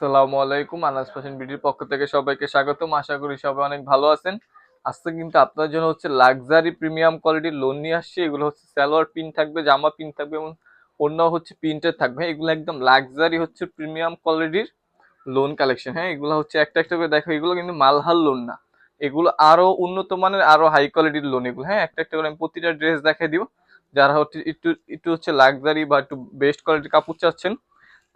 আসসালামু আলাইকুম, আনাস ফ্যাশন বিডির পক্ষ থেকে সবাইকে স্বাগতম। আশা করি সবাই অনেক ভালো আছেন। আজকে কিন্তু আপনার জন্য হচ্ছে লাক্সারি প্রিমিয়াম কোয়ালিটির লোন নিয়ে আসছে। এগুলো হচ্ছে সালোয়ার পিন থাকবে, জামা পিন থাকবে এবং অন্য হচ্ছে প্রিন্টের থাকবে। এগুলো একদম লাক্সারি হচ্ছে প্রিমিয়াম কোয়ালিটির লোন কালেকশন হ্যাঁ এগুলো হচ্ছে একটা একটা করে দেখো, এগুলো কিন্তু মালহাল লোন না। এগুলো আরও উন্নত মানের, আরও হাই কোয়ালিটির লোন এগুলো। হ্যাঁ একটা একটা করে আমি প্রতিটা ড্রেস দেখাই দিব। যারা হচ্ছে একটু একটু হচ্ছে লাক্সারি বা একটু বেস্ট কোয়ালিটির কাপড় চাচ্ছেন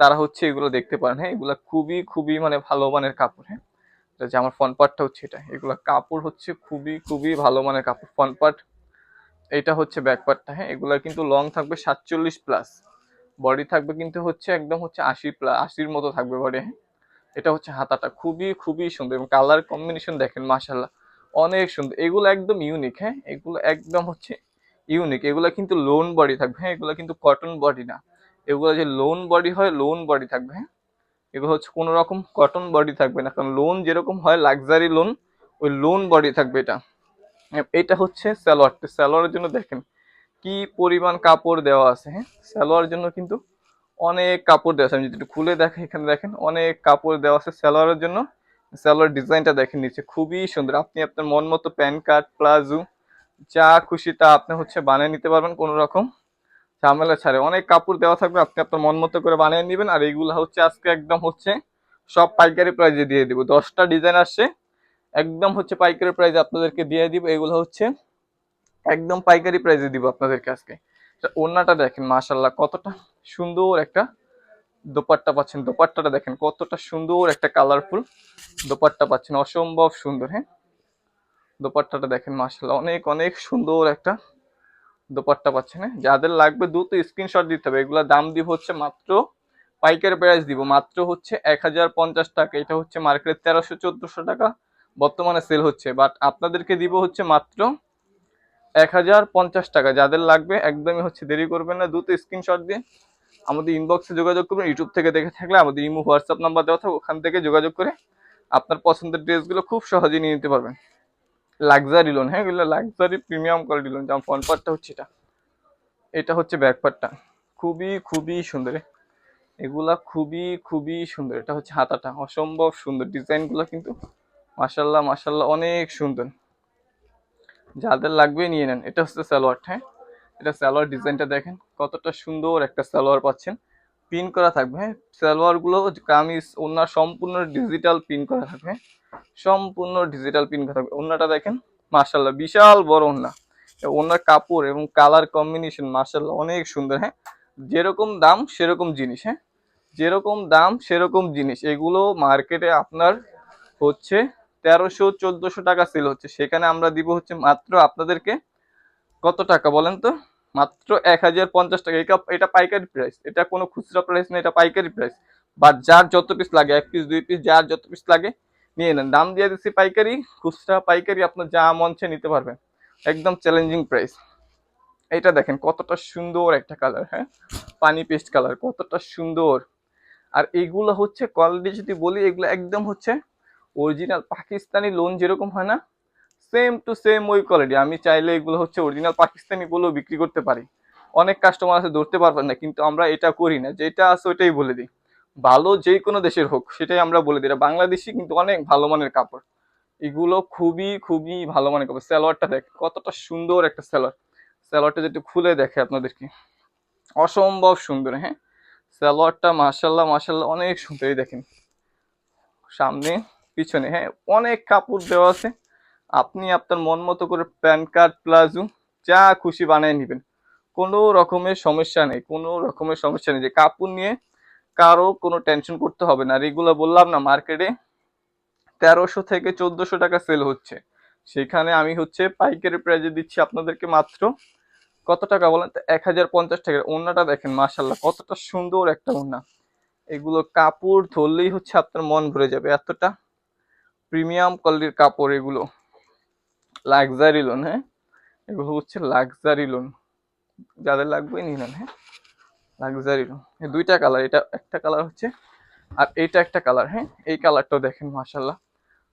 তারা হচ্ছে এগুলো দেখতে পারেন। হ্যাঁ এগুলো খুবই খুবই মানে ভালো মানের কাপড় হ্যাঁ। যে আমার ফ্রন্ট পার্টটা হচ্ছে এটা। এগুলো কাপড় হচ্ছে খুবই খুবই ভালো মানের কাপড়। ফ্রন্ট পার্ট এটা হচ্ছে ব্যাক পার্টটা হ্যাঁ। এগুলো কিন্তু লং থাকবে সাতচল্লিশ প্লাস বডি থাকবে কিন্তু হচ্ছে একদম হচ্ছে আশি প্লাস আশির মতো থাকবে বডি হ্যাঁ। এটা হচ্ছে হাতাটা খুবই খুবই সুন্দর এবং কালার কম্বিনেশন দেখেন মাশাল্লাহ অনেক সুন্দর। এগুলো একদম ইউনিক হ্যাঁ। এগুলো একদম হচ্ছে ইউনিক এগুলো কিন্তু লোন বডি থাকবে হ্যাঁ। এগুলো কিন্তু কটন বডি না। এগুলো যে লোন বডি হয় লোন বডি থাকবে হ্যাঁ? এগুলো হচ্ছে কোনো রকম কটন বডি থাকবে না, কারণ লোন যেরকম হয় লাক্সারি লোন ওই লোন বডি থাকবে এটা। এ- এটা হচ্ছে স্যালোয়ার স্যালোয়ারের জন্য দেখেন, কি পরিমাণ কাপড় দেওয়া আছে হ্যাঁ? স্যালোয়ারের জন্য কিন্তু অনেক কাপড় দেওয়া আছে। আমি যদি একটু খুলে দেখেন এখানে দেখেন, অনেক কাপড় দেওয়া আছে স্যালোয়ারের জন্য। স্যালোয়ার ডিজাইনটা দেখেন নিচে, খুবই সুন্দর। আপনি আপনার মন মতো প্যান কার্ড, প্লাজো, যা খুশি তা আপনি হচ্ছে বানিয়ে নিতে পারবেন কোনো রকম। ঝামেলা ছাড়ে। অনেক কাপড় দেওয়া থাকবে আপনি আপনার মন মতো করে বানিয়ে নেবেন। আর এইগুলো হচ্ছে, আজকে একদম হচ্ছে, সব পাইকারি প্রাইজে দিয়ে দিব। দশটা ডিজাইন আসছে, একদম হচ্ছে পাইকারি প্রাইজে আপনাদেরকে দিয়ে দিব। এগুলো হচ্ছে, একদম পাইকারি প্রাইজে দিব আপনাদেরকে আজকে। তা ওড়নাটা দেখেন মাশাল্লাহ কতটা সুন্দর একটা দোপাট্টা পাচ্ছেন। দোপাট্টাটা দেখেন, কতটা সুন্দর একটা কালারফুল দোপাট্টা পাচ্ছেন। অসম্ভব সুন্দর হ্যাঁ? দোপাট্টাটা দেখেন মাশাল্লাহ অনেক অনেক সুন্দর একটা দোপাট্টা হ্যাঁ? যাদের লাগবে দ্রুত স্ক্রিনশট দিতে হবে। এগুলোর দাম দিব হচ্ছে মাত্র, পাইকারি প্রাইস দিব মাত্র হচ্ছে এক হাজার পঞ্চাশ টাকা। এটা হচ্ছে মার্কেটে তেরোশো চোদ্দোশো টাকা। বর্তমানে সেল হচ্ছে। বাট আপনাদেরকে দিব হচ্ছে মাত্র এক হাজার পঞ্চাশ টাকা। যাদের লাগবে একদমই হচ্ছে দেরি করবেন না। দ্রুত স্ক্রিনশট দিয়ে আমাদের ইনবক্সে যোগাযোগ করবেন। ইউটিউব থেকে দেখে থাকলে আমাদের ইমো হোয়াটসঅ্যাপ নাম্বার দেওয়া থাকবে। ওখান থেকে যোগাযোগ করে আপনার পছন্দের ড্রেসগুলো খুব সহজে নিয়ে নিতে পারবেন। লাক্সারি লোন হ্যাঁ এগুলো লাক্সারি প্রিমিয়াম কোয়ালিটি লোন যেমন ফ্রন্ট পার্টটা হচ্ছে এটা। এটা হচ্ছে ব্যাক পার্টটা খুবই খুবই সুন্দর। এগুলা খুবই খুবই সুন্দর। এটা হচ্ছে হাতাটা। অসম্ভব সুন্দর। ডিজাইনগুলো কিন্তু মাসাল্লাহ মাসাল্লাহ অনেক সুন্দর। যাদের লাগবে নিয়ে নেন। এটা হচ্ছে সালোয়ারটা হ্যাঁ। এটা সালোয়ার ডিজাইনটা দেখেন। কতটা সুন্দর একটা সালোয়ার পাচ্ছেন। পিন করা থাকবে হ্যাঁ? সালোয়ারগুলো কামিজ ওনার সম্পূর্ণ ডিজিটাল পিন করা থাকবে হ্যাঁ? সম্পূর্ণ ডিজিটাল পিন করা থাকবে। ওনাটা দেখেন মাশাল্লাহ বিশাল বড় ওনা ওনার কাপড় এবং কালার কম্বিনেশন মাশাল্লাহ অনেক সুন্দর হ্যাঁ? যেরকম দাম, সেরকম জিনিস হ্যাঁ? যেরকম দাম, সেরকম জিনিস। এগুলো মার্কেটে আপনার হচ্ছে তেরোশো, চোদ্দশো টাকা সেল হচ্ছে। সেখানে আমরা দিব হচ্ছে মাত্র আপনাদেরকে কত টাকা বলেন তো? মাত্র এক হাজার পঞ্চাশ টাকা। এটা এটা পাইকারি প্রাইস এটা কোনো খুচরা প্রাইস না, এটা পাইকারি প্রাইস বা যার যত পিস লাগে, এক পিস দুই পিস যার যত পিস লাগে, নিয়ে নেন। দাম দিয়ে দিচ্ছি পাইকারি, খুচরা, পাইকারি, আপনার যা মঞ্চে নিতে পারবেন। একদম চ্যালেঞ্জিং প্রাইস এটা দেখেন, কতটা সুন্দর একটা কালার হ্যাঁ? পানি পেস্ট কালার কতটা সুন্দর। আর এইগুলো হচ্ছে কোয়ালিটি যদি বলি, এগুলো একদম হচ্ছে অরিজিনাল পাকিস্তানি লোন যেরকম হয় না সেম টু সেম ওই কোয়ালিটি আমি চাইলে এগুলো হচ্ছে অরিজিনাল পাকিস্তানি গুলো বিক্রি করতে পারি। অনেক কাস্টমার আছে, ধরতে পারবেন না, কিন্তু আমরা এটা করি না, যেটা আছে ওইটাই বলে দিই। ভালো যে কোনো দেশের হোক, সেটাই আমরা বলে দিই। এটা বাংলাদেশি কিন্তু অনেক ভালো মানের কাপড়। এগুলো খুবই খুবই ভালো মানের কাপড়। সালোয়ারটা দেখ, কতটা সুন্দর একটা সালোয়ার। সালোয়ারটা যেটা খুলে দেখে আপনাদেরকে, অসম্ভব সুন্দর হ্যাঁ? সালোয়ারটা মাসাল্লাহ মাসাল্লাহ অনেক সুন্দর, এই দেখেন। সামনে, পিছনে হ্যাঁ? অনেক কাপড় দেওয়া আছে। আপনি আপনার মন মতো করে প্যান কার্ড, প্লাজো, যা খুশি বানিয়ে নেবেন। কোনো রকমের সমস্যা নেই, কোনো রকমের সমস্যা নেই যে কাপড় নিয়ে কারও কোনো টেনশন করতে হবে না। রেগুলার বললাম না, মার্কেটে তেরোশো থেকে চোদ্দোশো টাকা সেল হচ্ছে। সেখানে আমি হচ্ছে পাইকারি প্রাইজে দিচ্ছি আপনাদেরকে মাত্র কত টাকা বলেন এক হাজার পঞ্চাশ টাকা। ওড়নাটা দেখেন মাশাল্লাহ কতটা সুন্দর একটা ওড়না। এগুলো কাপড় ধরলেই হচ্ছে আপনার মন ভরে যাবে। এতটা প্রিমিয়াম কোয়ালিটির কাপড় এগুলো। লাক্সারি লোন হ্যাঁ? এগুলো হচ্ছে লাক্সারি লোন যাদের লাগবে নিয়ে হ্যাঁ? লাক্সারি লোন দুইটা কালার এটা একটা কালার হচ্ছে আর এইটা একটা কালার হ্যাঁ? এই কালারটাও দেখেন মাশাল্লাহ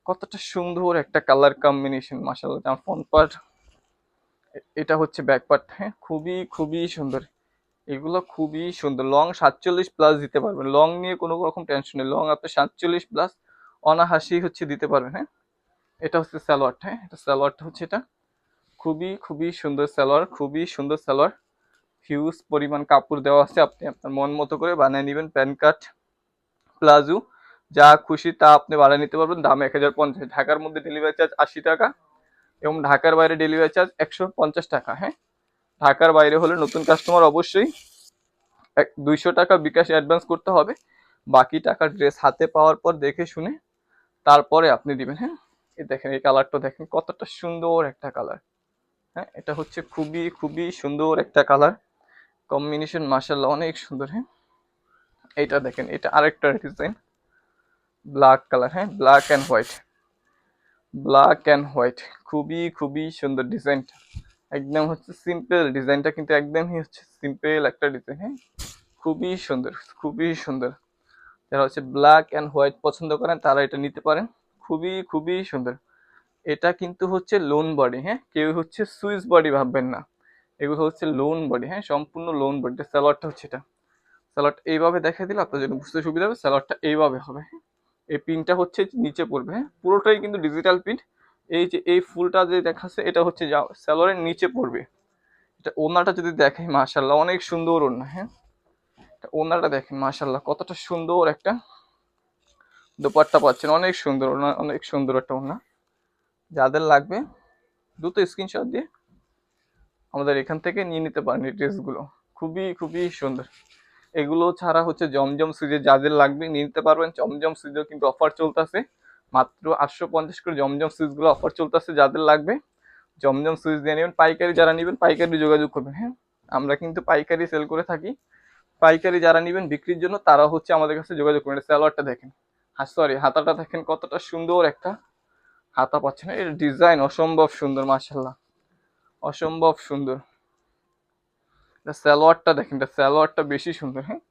কতটা সুন্দর একটা কালার কম্বিনেশন মাশাল্লাহ যেমন ফ্রন্ট পার্ট এটা হচ্ছে ব্যাক পার্ট হ্যাঁ? খুবই খুবই সুন্দর। এগুলো খুবই সুন্দর। লং সাতচল্লিশ প্লাস দিতে পারবেন। লং নিয়ে কোনো রকম টেনশন নেই। লং আপনি সাতচল্লিশ প্লাস অনাহাসি হচ্ছে দিতে পারবেন হ্যাঁ? এটা হচ্ছে স্যালোয়ারটা হ্যাঁ? এটা স্যালোয়ারটা হচ্ছে এটা। খুবই খুবই সুন্দর সালোয়ার, খুবই সুন্দর সালোয়ার। হিউজ পরিমাণ কাপড় দেওয়া আছে, আপনি আপনার মন মতো করে বানিয়ে নেবেন, প্যান কাট প্লাজো, যা খুশি তা আপনি বানিয়ে নিতে পারবেন। দাম এক হাজার পঞ্চাশ। ঢাকার মধ্যে ডেলিভারি চার্জ আশি টাকা এবং ঢাকার বাইরে ডেলিভারি চার্জ একশো পঞ্চাশ টাকা হ্যাঁ? ঢাকার বাইরে হলে নতুন কাস্টমার অবশ্যই এক, দুইশো টাকা বিকাশ অ্যাডভান্স করতে হবে। বাকি টাকা ড্রেস হাতে পাওয়ার পর দেখে শুনে তারপরে আপনি দিবেন হ্যাঁ? এই দেখেন, এই কালারটা দেখেন, কতটা সুন্দর একটা কালার হ্যাঁ এটা হচ্ছে খুবই খুবই সুন্দর একটা কালার কম্বিনেশন মার্শাল্লাহ অনেক সুন্দর হ্যাঁ। এটা দেখেন, এটা আরেকটা ডিজাইন ব্ল্যাক কালার হ্যাঁ black and white black and white খুবই খুবই সুন্দর ডিজাইনটা একদম হচ্ছে সিম্পল ডিজাইনটা কিন্তু একদমই হচ্ছে সিম্পল একটা ডিজাইন হ্যাঁ। খুবই সুন্দর খুবই সুন্দর। যারা হচ্ছে ব্ল্যাক অ্যান্ড হোয়াইট পছন্দ করেন, তারা এটা নিতে পারেন। খুবই খুবই সুন্দর। এটা কিন্তু হচ্ছে লোন বডি হ্যাঁ? কেউ হচ্ছে সুইস বডি ভাববেন না। এগুলো হচ্ছে লোন বডি হ্যাঁ? সম্পূর্ণ লোন বডি স্যালাডটা হচ্ছে এটা। স্যালাড এইভাবে দেখা দিলে আপনার জন্য বুঝতে সুবিধা হবে স্যালাডটা এইভাবে হবে হ্যাঁ? এই পিনটা হচ্ছে নিচে পড়বে হ্যাঁ? পুরোটাই কিন্তু ডিজিটাল প্রিন্ট এই যে, এই ফুলটা যে দেখাচ্ছে, এটা হচ্ছে যা স্যালোয়ারের নিচে পড়বে। এটা ওনাটা যদি দেখেন মাশাল্লাহ অনেক সুন্দর ওনা হ্যাঁ? ওনাটা দেখেন মাশাল্লাহ কতটা সুন্দর একটা দোপাট্টা পাচ্ছেন। অনেক সুন্দর অনেক সুন্দর একটা ওনা যাদের লাগবে, দ্রুত স্ক্রিনশট দিয়ে আমাদের এখান থেকে নিয়ে নিতে পারেন এই ড্রেসগুলো। খুবই খুবই সুন্দর। এগুলো ছাড়া হচ্ছে জমজম সুইজে যাদের লাগবে নিয়ে নিতে পারবেন। জমজম সুইজেও কিন্তু অফার চলতেছে। মাত্র আটশো পঞ্চাশ করে জমজম সুইচগুলো অফার চলতেছে যাদের লাগবে। জমজম সুইচ দিয়ে নেবেন। পাইকারি যারা নেবেন, পাইকারি যোগাযোগ করবেন হ্যাঁ? আমরা কিন্তু পাইকারি সেল করে থাকি। পাইকারি যারা নেবেন, বিক্রির জন্য তারা হচ্ছে আমাদের কাছে যোগাযোগ করবেন স্যালোয়ারটা দেখেন। সরি হাতাটা দেখেন কতটা সুন্দর একটা হাতা পাচ্ছেন। এর ডিজাইন অসম্ভব সুন্দর মাশাল্লাহ অসম্ভব সুন্দর। স্যালোয়ারটা দেখেন স্যালোয়ারটা বেশি সুন্দর হ্যাঁ?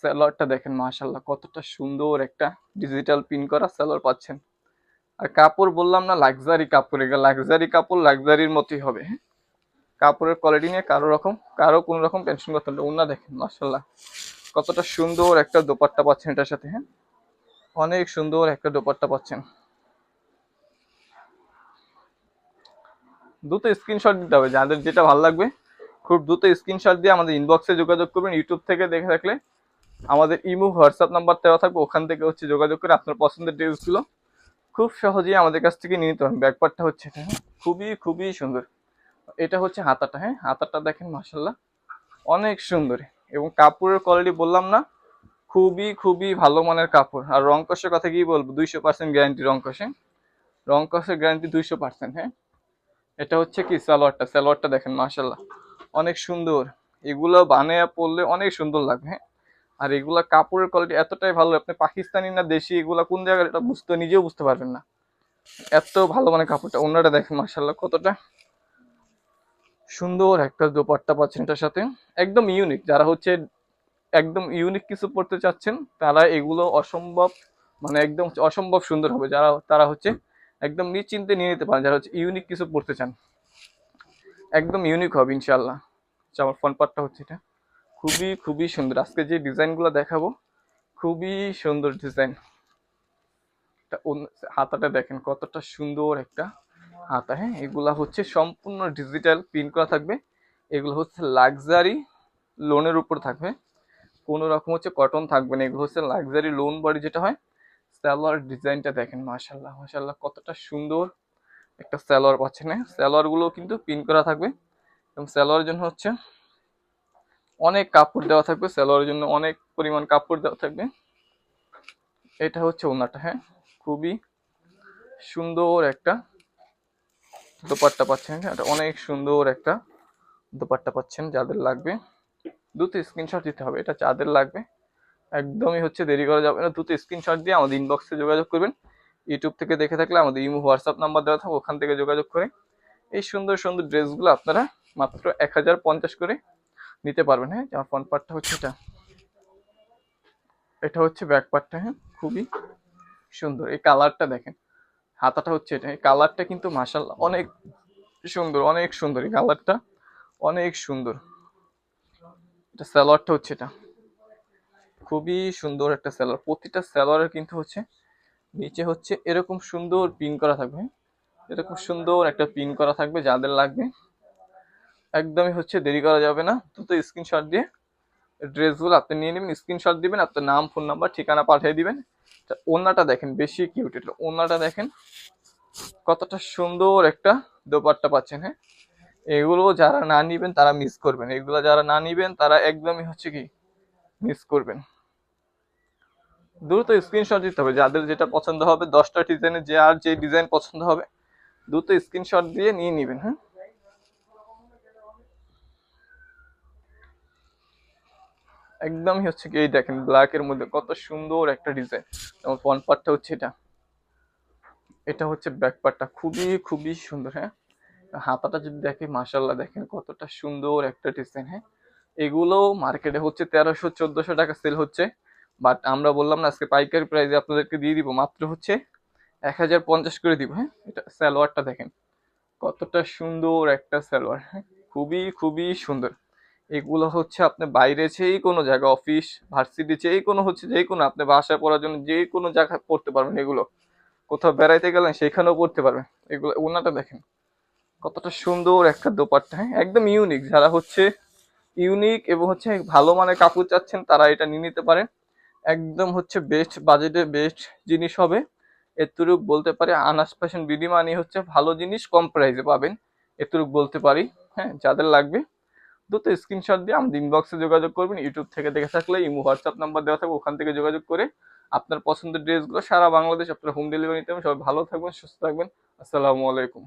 স্যালোয়ারটা দেখেন মাশাল্লাহ কতটা সুন্দর একটা ডিজিটাল পিন করা স্যালোয়ার পাচ্ছেন। আর কাপড় বললাম না লাক্সারি কাপড়, এগুলো লাক্সারি কাপড় লাক্সারির মতোই হবে হ্যাঁ? কাপড়ের কোয়ালিটি নিয়ে কারও রকম, কারও কোনো রকম টেনশন করতে হবে ওনা দেখেন মাশাল্লাহ কতটা সুন্দর একটা দোপাট্টা পাচ্ছেন এটার সাথে হ্যাঁ? অনেক সুন্দর একটা দোপাট্টা পাচ্ছেন। দ্রুত স্ক্রিনশট দিতে হবে, যাদের যেটা ভালো লাগবে, খুব দ্রুত স্ক্রিনশট দিয়ে আমাদের ইনবক্সে যোগাযোগ করবেন ইউটিউব থেকে দেখে থাকলে আমাদের ইমো হোয়াটসঅ্যাপ নাম্বার দেওয়া থাকবে, ওখান থেকে হচ্ছে যোগাযোগ করে আপনার পছন্দের ড্রেসগুলো খুব সহজেই আমাদের কাছ থেকে নিয়ে নিতে পারেন ব্যাকপারটা হচ্ছে এটা হ্যাঁ? খুবই খুবই সুন্দর। এটা হচ্ছে হাতাটা হ্যাঁ? হাতাটা দেখেন মাসাল্লাহ অনেক সুন্দর এবং কাপড়ের কোয়ালিটি বললাম না খুবই খুবই ভালো মানের কাপড়। আর রং কষের কথা কি বলব? দুইশো পার্সেন্ট গ্যারান্টি রং কষে রং কষের গ্যারান্টি দুইশো পার্সেন্ট হ্যাঁ? এটা হচ্ছে কি? সালোয়ারটা। সালোয়ারটা দেখেন মাসাল্লাহ অনেক সুন্দর। এগুলো বানিয়ে পরলে অনেক সুন্দর লাগবে হ্যাঁ? আর এগুলা কাপড়ের কোয়ালিটি এতটাই ভালো, আপনি পাকিস্তানি না দেশি, এগুলা কোন জায়গায় এটা বুঝতে, নিজেও বুঝতে পারবেন না। এত ভালো মানে কাপড়টা। অন্যটা দেখেন মার্শাল্লাহ কতটা সুন্দর একটা দোপাট্টা পাচ্ছেন এটার সাথে। একদম ইউনিক যারা হচ্ছে একদম ইউনিক কিছু পড়তে চাচ্ছেন তারা এগুলো অসম্ভব মানে একদম অসম্ভব সুন্দর হবে। যারা তারা হচ্ছে একদম নিশ্চিন্তে নিয়ে নিতে পারেন যারা হচ্ছে ইউনিক কিছু পড়তে চান। একদম ইউনিক হবে ইনশাল্লাহ আচ্ছা, আমার ফোন পার্টটা হচ্ছে এটা। খুবই খুবই সুন্দর। আজকে যে ডিজাইনগুলো দেখাবো খুবই সুন্দর ডিজাইন। হাতাটা দেখেন কতটা সুন্দর একটা হাতা হ্যাঁ? এগুলা হচ্ছে সম্পূর্ণ ডিজিটাল প্রিন্ট করা থাকবে। এগুলো হচ্ছে লাক্সারি লোনের উপর থাকবে। কোনো রকম হচ্ছে কটন থাকবে না। এগুলো হচ্ছে লাক্সারি লোন বডি যেটা হয় স্যালোয়ার ডিজাইনটা দেখেন মাশাল্লাহ মাশাল্লাহ কতটা সুন্দর একটা স্যালোয়ার পাচ্ছেন স্যালোয়ারগুলো কিন্তু প্রিন্ট করা থাকবে। এবং স্যালোয়ার জন্য হচ্ছে অনেক কাপড় দেওয়া থাকবে স্যালোয়ারের জন্য অনেক পরিমাণ কাপড় দেওয়া থাকবে। এটা হচ্ছে ওনাটা হ্যাঁ? খুবই সুন্দর একটা দোপাট্টা পাচ্ছেন হ্যাঁ? এটা অনেক সুন্দর একটা দোপাট্টা পাচ্ছেন যাদের লাগবে। দুটো স্ক্রিনশট দিতে হবে, এটা যাদের লাগবে। একদমই হচ্ছে দেরি করা যাবে না, দুটো স্ক্রিনশট দিয়ে আমাদের ইনবক্সে যোগাযোগ করবেন। ইউটিউব থেকে দেখে থাকলে আমাদের ইমো হোয়াটসঅ্যাপ নাম্বার দেওয়া থাকবে, ওখান থেকে যোগাযোগ করে এই সুন্দর সুন্দর ড্রেসগুলো আপনারা মাত্র এক হাজার পঞ্চাশ করে নিতে পারবেন। হ্যাঁ আমার ফ্রন্ট পার্টটা হচ্ছে এটা। এটা হচ্ছে ব্যাক পার্টটা হ্যাঁ খুবই সুন্দর। এই কালারটা দেখেন, হাতাটা হচ্ছে এটা। এই কালারটা কিন্তু মাসাল্লাহ অনেক সুন্দর অনেক সুন্দর এই কালারটা অনেক সুন্দর। এটা স্যালোয়ারটা হচ্ছে এটা। খুবই সুন্দর একটা স্যালোয়ার। প্রতিটা স্যালোয়ারের কিন্তু হচ্ছে, নিচে হচ্ছে এরকম সুন্দর পিন করা থাকবে? এরকম সুন্দর একটা পিন করা থাকবে যাদের লাগবে। একদমই হচ্ছে দেরি করা যাবে না। দ্রুত স্ক্রিনশট দিয়ে ড্রেসগুলো আপনি নিয়ে নেবেন স্ক্রিনশট দিবেন, আপনার নাম ফোন নাম্বার ঠিকানা পাঠিয়ে দিবেন। ওনাটা দেখেন, বেশি কিউট এটা। ওনাটা দেখেন, কতটা সুন্দর একটা দোপাট্টা পাচ্ছেন হ্যাঁ? এগুলো যারা না নিবেন, তারা মিস করবেন। এগুলো যারা না নিবেন, তারা একদমই হচ্ছে কি মিস করবেন। দ্রুত স্ক্রিনশট দিতে হবে। যাদের যেটা পছন্দ হবে, দশটা ডিজাইনে যে আর যে ডিজাইন পছন্দ হবে, দ্রুত স্ক্রিনশট দিয়ে নিয়ে নিবেন হ্যাঁ? একদমই হচ্ছে কি, এই দেখেন ব্ল্যাক এর মধ্যে কত সুন্দর একটা ডিজাইন যেমন ফ্রন্ট পার্টটা হচ্ছে এটা। এটা হচ্ছে ব্যাক পার্টটা খুবই খুবই সুন্দর হ্যাঁ? হাতাটা যদি দেখে মাশাল্লাহ দেখেন কতটা সুন্দর একটা ডিজাইন হ্যাঁ? এগুলো মার্কেটে হচ্ছে তেরোশো, চোদ্দশো টাকা সেল হচ্ছে। বাট আমরা বললাম না, আজকে পাইকারি প্রাইসে আপনাদেরকে দিয়ে দিব। মাত্র হচ্ছে এক হাজার পঞ্চাশ করে দিব হ্যাঁ? এটা সালোয়ারটা দেখেন, কতটা সুন্দর একটা সালোয়ার হ্যাঁ? খুবই খুবই সুন্দর। এগুলো হচ্ছে আপনি বাইরে যেই কোনো জায়গা অফিস ভার্সিটি যেই কোনো হচ্ছে যেই কোনো আপনি বাসায় পড়ার জন্য যে কোনো জায়গায় পড়তে পারবেন এগুলো। কোথাও বেড়াইতে গেলেন, সেখানেও পড়তে পারবেন। এগুলো ওনাটা দেখেন কতটা সুন্দর একটা দোপাট্টা হ্যাঁ? একদম ইউনিক যারা হচ্ছে ইউনিক এবং হচ্ছে ভালো মানের কাপড় চাচ্ছেন, তারা এটা নিয়ে নিতে পারেন। একদম হচ্ছে বেস্ট বাজেটে বেস্ট জিনিস হবে। এতটুক বলতে পারি আনাস ফ্যাশন বিডি মানি হচ্ছে ভালো জিনিস কম প্রাইসে পাবেন। এতটুক বলতে পারি হ্যাঁ? যাদের লাগবে, দ্রুত স্ক্রিনশট দিয়ে আমাদের ইনবক্সে যোগাযোগ করবেন। ইউটিউব থেকে দেখে থাকলে, ইমো হোয়াটসঅ্যাপ নাম্বার দেওয়া থাকবে, ওখান থেকে যোগাযোগ করে আপনার পছন্দের ড্রেসগুলো সারা বাংলাদেশ আপনার হোম ডেলিভারি নিতে হবে। সবাই ভালো থাকবেন, সুস্থ থাকবেন। আসসালামু আলাইকুম।